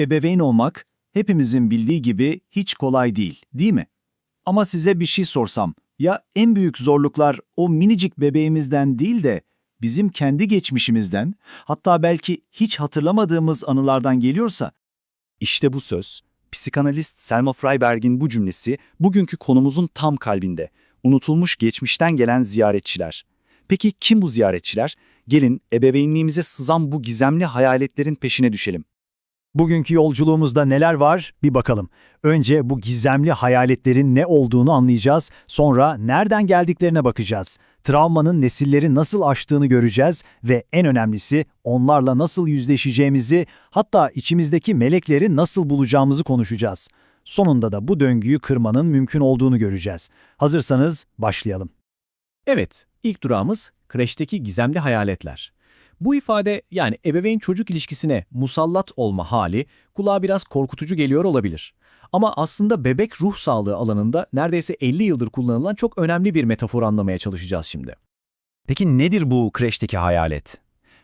Ebeveyn olmak hepimizin bildiği gibi hiç kolay değil, değil mi? Ama size bir şey sorsam, ya en büyük zorluklar o minicik bebeğimizden değil de bizim kendi geçmişimizden, hatta belki hiç hatırlamadığımız anılardan geliyorsa, İşte bu söz, psikanalist Selma Freiberg'in bu cümlesi bugünkü konumuzun tam kalbinde. Unutulmuş geçmişten gelen ziyaretçiler. Peki kim bu ziyaretçiler? Gelin ebeveynliğimize sızan bu gizemli hayaletlerin peşine düşelim. Bugünkü yolculuğumuzda neler var bir bakalım. Önce bu gizemli hayaletlerin ne olduğunu anlayacağız, sonra nereden geldiklerine bakacağız. Travmanın nesilleri nasıl aştığını göreceğiz ve en önemlisi onlarla nasıl yüzleşeceğimizi, hatta içimizdeki melekleri nasıl bulacağımızı konuşacağız. Sonunda da bu döngüyü kırmanın mümkün olduğunu göreceğiz. Hazırsanız başlayalım. Evet, ilk durağımız kreşteki gizemli hayaletler. Bu ifade yani ebeveyn-çocuk ilişkisine musallat olma hali kulağa biraz korkutucu geliyor olabilir. Ama aslında bebek ruh sağlığı alanında neredeyse 50 yıldır kullanılan çok önemli bir metafor anlamaya çalışacağız şimdi. Peki nedir bu kreşteki hayalet?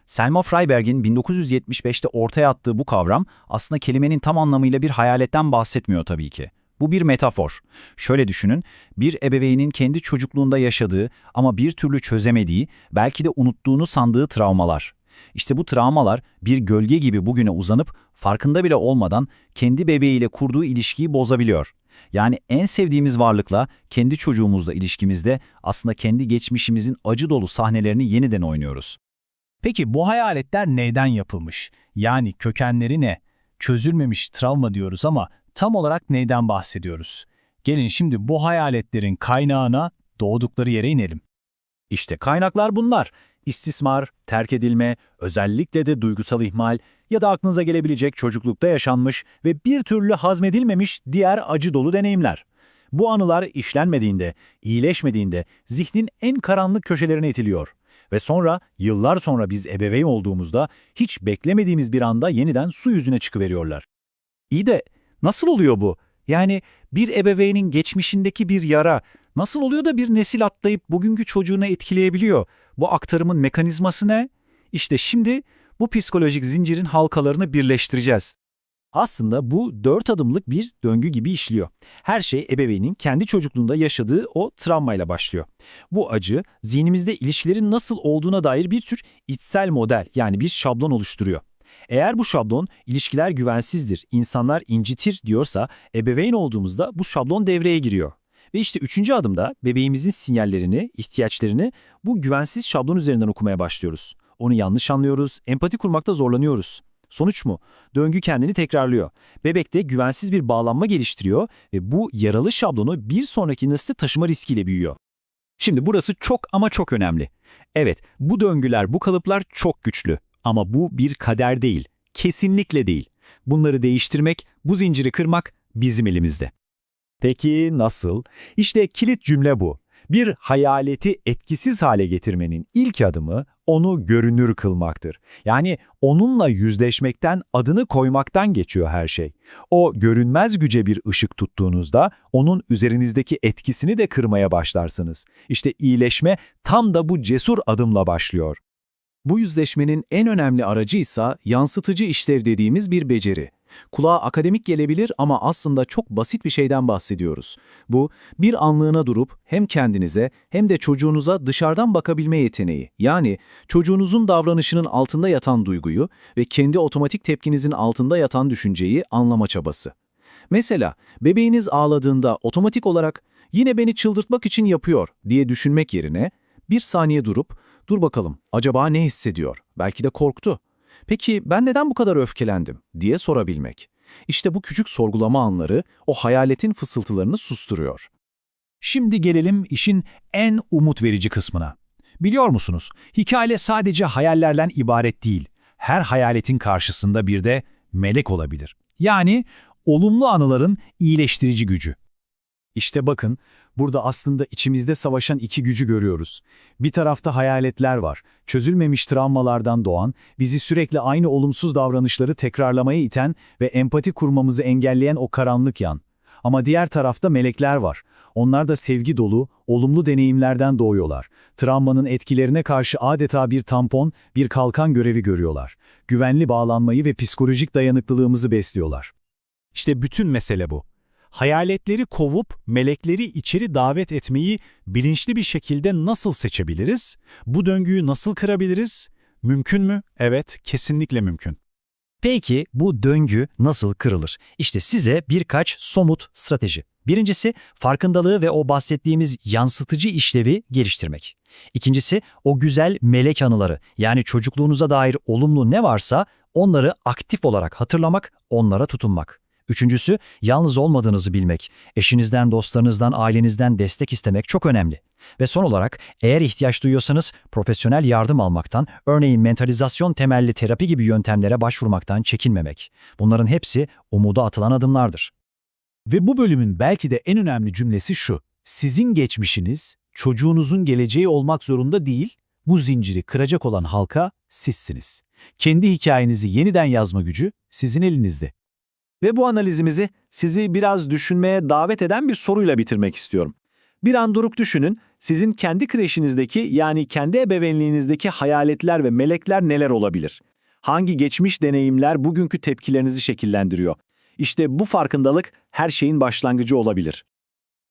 Selma Freiberg'in 1975'te ortaya attığı bu kavram aslında kelimenin tam anlamıyla bir hayaletten bahsetmiyor tabii ki. Bu bir metafor. Şöyle düşünün, bir ebeveynin kendi çocukluğunda yaşadığı ama bir türlü çözemediği, belki de unuttuğunu sandığı travmalar. İşte bu travmalar bir gölge gibi bugüne uzanıp farkında bile olmadan kendi bebeğiyle kurduğu ilişkiyi bozabiliyor. Yani en sevdiğimiz varlıkla kendi çocuğumuzla ilişkimizde aslında kendi geçmişimizin acı dolu sahnelerini yeniden oynuyoruz. Peki bu hayaletler neyden yapılmış? Yani kökenleri ne? Çözülmemiş travma diyoruz ama tam olarak neyden bahsediyoruz? Gelin şimdi bu hayaletlerin kaynağına, doğdukları yere inelim. İşte kaynaklar bunlar. İstismar, terk edilme, özellikle de duygusal ihmal ya da aklınıza gelebilecek çocuklukta yaşanmış ve bir türlü hazmedilmemiş diğer acı dolu deneyimler. Bu anılar işlenmediğinde, iyileşmediğinde zihnin en karanlık köşelerine itiliyor. Ve sonra, yıllar sonra biz ebeveyn olduğumuzda hiç beklemediğimiz bir anda yeniden su yüzüne çıkıveriyorlar. İyi de nasıl oluyor bu? Yani bir ebeveynin geçmişindeki bir yara nasıl oluyor da bir nesil atlayıp bugünkü çocuğuna etkileyebiliyor? Bu aktarımın mekanizması ne? İşte şimdi bu psikolojik zincirin halkalarını birleştireceğiz. Aslında bu dört adımlık bir döngü gibi işliyor. Her şey ebeveynin kendi çocukluğunda yaşadığı o travmayla başlıyor. Bu acı zihnimizde ilişkilerin nasıl olduğuna dair bir tür içsel model yani bir şablon oluşturuyor. Eğer bu şablon ilişkiler güvensizdir, insanlar incitir diyorsa ebeveyn olduğumuzda bu şablon devreye giriyor. Ve işte üçüncü adımda bebeğimizin sinyallerini, ihtiyaçlarını bu güvensiz şablon üzerinden okumaya başlıyoruz. Onu yanlış anlıyoruz, empati kurmakta zorlanıyoruz. Sonuç mu? Döngü kendini tekrarlıyor. Bebek de güvensiz bir bağlanma geliştiriyor ve bu yaralı şablonu bir sonraki nesle taşıma riskiyle büyüyor. Şimdi burası çok ama çok önemli. Evet, bu döngüler, bu kalıplar çok güçlü. Ama bu bir kader değil, kesinlikle değil. Bunları değiştirmek, bu zinciri kırmak bizim elimizde. Peki nasıl? İşte kilit cümle bu. Bir hayaleti etkisiz hale getirmenin ilk adımı onu görünür kılmaktır. Yani onunla yüzleşmekten, adını koymaktan geçiyor her şey. O görünmez güce bir ışık tuttuğunuzda onun üzerinizdeki etkisini de kırmaya başlarsınız. İşte iyileşme tam da bu cesur adımla başlıyor. Bu yüzleşmenin en önemli aracı ise yansıtıcı işlev dediğimiz bir beceri. Kulağa akademik gelebilir ama aslında çok basit bir şeyden bahsediyoruz. Bu, bir anlığına durup hem kendinize hem de çocuğunuza dışarıdan bakabilme yeteneği. Yani çocuğunuzun davranışının altında yatan duyguyu ve kendi otomatik tepkinizin altında yatan düşünceyi anlama çabası. Mesela bebeğiniz ağladığında otomatik olarak yine beni çıldırtmak için yapıyor diye düşünmek yerine bir saniye durup dur bakalım acaba ne hissediyor? Belki de korktu. Peki ben neden bu kadar öfkelendim diye sorabilmek. İşte bu küçük sorgulama anları o hayaletin fısıltılarını susturuyor. Şimdi gelelim işin en umut verici kısmına. Biliyor musunuz, hikaye sadece hayallerden ibaret değil. Her hayaletin karşısında bir de melek olabilir. Yani olumlu anıların iyileştirici gücü. İşte bakın, burada aslında içimizde savaşan iki gücü görüyoruz. Bir tarafta hayaletler var, çözülmemiş travmalardan doğan, bizi sürekli aynı olumsuz davranışları tekrarlamaya iten ve empati kurmamızı engelleyen o karanlık yan. Ama diğer tarafta melekler var. Onlar da sevgi dolu, olumlu deneyimlerden doğuyorlar. Travmanın etkilerine karşı adeta bir tampon, bir kalkan görevi görüyorlar. Güvenli bağlanmayı ve psikolojik dayanıklılığımızı besliyorlar. İşte bütün mesele bu. Hayaletleri kovup melekleri içeri davet etmeyi bilinçli bir şekilde nasıl seçebiliriz? Bu döngüyü nasıl kırabiliriz? Mümkün mü? Evet, kesinlikle mümkün. Peki bu döngü nasıl kırılır? İşte size birkaç somut strateji. Birincisi farkındalığı ve o bahsettiğimiz yansıtıcı işlevi geliştirmek. İkincisi o güzel melek anıları yani çocukluğunuza dair olumlu ne varsa onları aktif olarak hatırlamak, onlara tutunmak. Üçüncüsü yalnız olmadığınızı bilmek. Eşinizden, dostlarınızdan, ailenizden destek istemek çok önemli. Ve son olarak eğer ihtiyaç duyuyorsanız profesyonel yardım almaktan, örneğin mentalizasyon temelli terapi gibi yöntemlere başvurmaktan çekinmemek. Bunların hepsi umuda atılan adımlardır. Ve bu bölümün belki de en önemli cümlesi şu. Sizin geçmişiniz, çocuğunuzun geleceği olmak zorunda değil, bu zinciri kıracak olan halka sizsiniz. Kendi hikayenizi yeniden yazma gücü sizin elinizde. Ve bu analizimizi sizi biraz düşünmeye davet eden bir soruyla bitirmek istiyorum. Bir an durup düşünün, sizin kendi kreşinizdeki yani kendi ebeveynliğinizdeki hayaletler ve melekler neler olabilir? Hangi geçmiş deneyimler bugünkü tepkilerinizi şekillendiriyor? İşte bu farkındalık her şeyin başlangıcı olabilir.